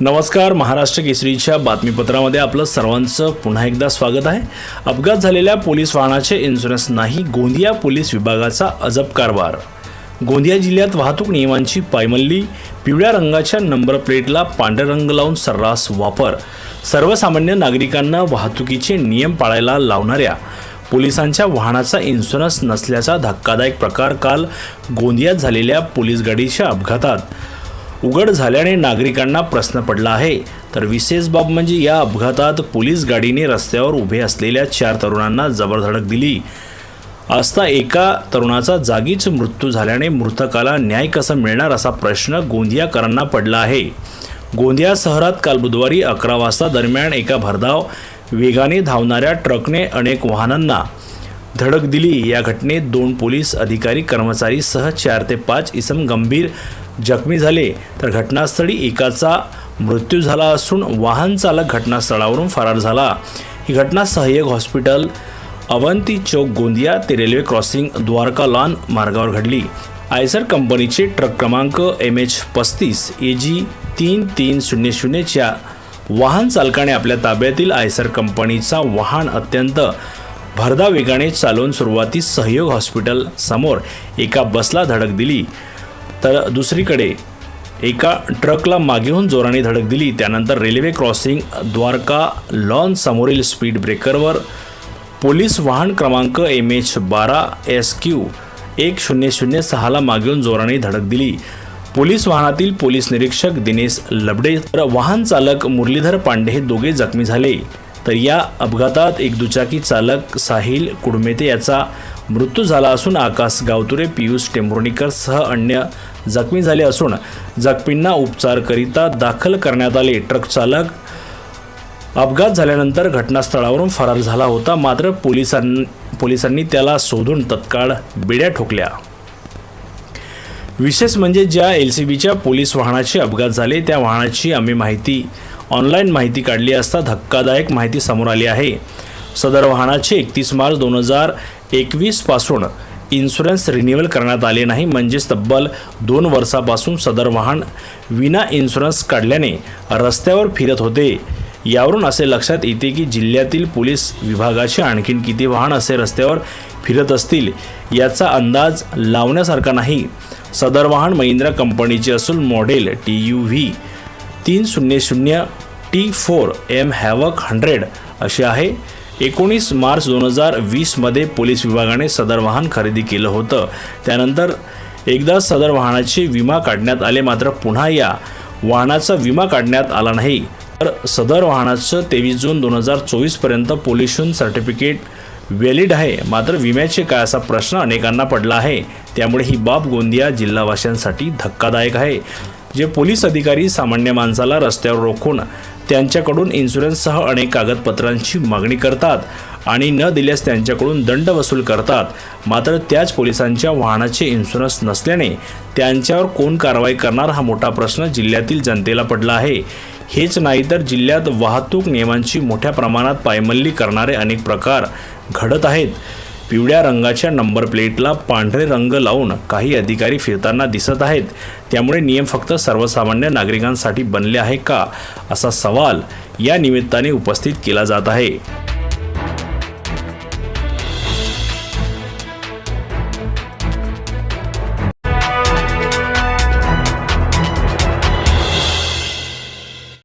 नमस्कार महाराष्ट्र केसरीच्या बातमीपत्रामध्ये आपलं सर्वांचं पुन्हा एकदा स्वागत आहे. अपघात झालेल्या पोलीस वाहनाचे इन्शुरन्स नाही गोंदिया पोलीस विभागाचा अजब कारभार. गोंदिया जिल्ह्यात वाहतूक नियमांची पायमल्ली पिवळ्या रंगाच्या नंबर प्लेटला पांढरा रंग लावून सर्रास वापर. सर्वसामान्य नागरिकांना वाहतुकीचे नियम पाळायला लावणाऱ्या पोलिसांच्या वाहनाचा इन्शुरन्स नसल्याचा धक्कादायक प्रकार काल गोंदियात झालेल्या पोलीस गाडीच्या अपघातात. उघड झाल्याने नागरिकांना प्रश्न पडला आहे. तर विशेष बाब म्हणजे या अपघातात पोलीस गाडीने रस्त्यावर उभे असलेल्या चार तरुणांना जबरधडक दिली. असता एका तरुणाचा जागीच मृत्यू झाल्याने मृतकाला न्याय कसा मिळणार असा प्रश्न गोंदियाकरांना पडला आहे. गोंदिया शहरात काल बुधवारी अकरा वाजता दरम्यान एका भरधाव वेगाने धावणाऱ्या ट्रकने अनेक वाहनांना धडक दिली. या घटनेत दोन पोलीस अधिकारी कर्मचारीसह चार ते पाच इसम गंभीर जखमी झाले तर घटनास्थळी एकाचा मृत्यू झाला असून वाहन चालक घटनास्थळावरून फरार झाला. ही घटना सहाय्यक हॉस्पिटल अवंती चौक गोंदिया ते रेल्वे क्रॉसिंग द्वारका लॉन मार्गावर घडली. आयसर कंपनीचे ट्रक क्रमांक एम एच पस्तीस ए जी तीन तीन शून्य शून्यच्या वाहन चालकाने आपल्या ताब्यातील आयसर कंपनीचा वाहन अत्यंत भरदा वेगाने चालवून सुरुवातीस सहयोग हॉस्पिटल समोर एका बसला धडक दिली. तर दुसरीकडे एका ट्रकला मागेहून जोराने धडक दिली. त्यानंतर रेल्वे क्रॉसिंग द्वारका लॉन समोरील स्पीड ब्रेकरवर पोलीस वाहन क्रमांक एम एच बारा एस क्यू एक शून्य शून्य सहाला मागेहून जोराने धडक दिली. पोलीस वाहनातील पोलीस निरीक्षक दिनेश लबडे तर वाहन चालक मुरलीधर पांडे हे दोघे जखमी झाले. तर या अपघातात एक दुचाकी चालक साहिल कुडमेते याचा मृत्यू झाला असून आकाश गावतुरे पियुष टेंभुर्णीकर सह अन्य जखमी झाले असून जखमींना उपचारकरिता दाखल करण्यात आले. ट्रक चालक अपघात झाल्यानंतर घटनास्थळावरून फरार झाला होता मात्र पोलिसां पोलिसांनी त्याला शोधून तत्काळ बिड्या ठोकल्या. विशेष म्हणजे ज्या एल सी बीच्या पोलीस वाहनाचे अपघात झाले त्या वाहनाची आम्ही माहिती ऑनलाईन माहिती काढली असता धक्कादायक माहिती समोर आली आहे. सदर वाहनाचे एकतीस मार्च दोन हजार एकवीसपासून इन्शुरन्स रिन्युअल करण्यात आले नाही म्हणजेच तब्बल दोन वर्षापासून सदर वाहन विना इन्शुरन्स काढल्याने रस्त्यावर फिरत होते. यावरून असे लक्षात येते की जिल्ह्यातील पोलीस विभागाचे आणखीन किती वाहन असे रस्त्यावर फिरत असतील याचा अंदाज लावण्यासारखा नाही. सदर वाहन महिंद्रा कंपनीचे असून मॉडेल टी यू व्ही तीन शून्य शून्य T four M havoc hundred असे आहे. एकोणीस मार्च दोन हजार वीसमध्ये पोलीस विभागाने सदर वाहन खरेदी केलं होतं. त्यानंतर एकदा सदर वाहनाचे विमा काढण्यात आले मात्र पुन्हा या वाहनाचा विमा काढण्यात आला नाही. तर सदर वाहनाचं तेवीस जून दोन हजार चोवीसपर्यंत पोल्युशन सर्टिफिकेट व्हॅलिड आहे. मात्र विम्याचे काय असा प्रश्न अनेकांना पडला आहे. त्यामुळे ही बाब गोंदिया जिल्हावासियांसाठी धक्कादायक आहे. जे पोलीस अधिकारी सामान्य माणसाला रस्त्यावर रोखून त्यांच्याकडून इन्शुरन्ससह अनेक कागदपत्रांची मागणी करतात आणि न दिल्यास त्यांच्याकडून दंड वसूल करतात. मात्र त्याच पोलिसांच्या वाहनाचे इन्शुरन्स नसल्याने त्यांच्यावर कोण कारवाई करणार हा मोठा प्रश्न जिल्ह्यातील जनतेला पडला आहे. हेच नाही तर जिल्ह्यात वाहतूक नियमांची मोठ्या प्रमाणात पायमल्ली करणारे अनेक प्रकार घडत आहेत. पिवळ्या रंगाच्या नंबर प्लेटला पांढरे रंग लावून काही अधिकारी फिरताना दिसत आहेत. त्यामुळे नियम फक्त सर्वसामान्य नागरिकांसाठी बनले आहे का? असा सवाल या निमित्ताने उपस्थित केला जात आहे.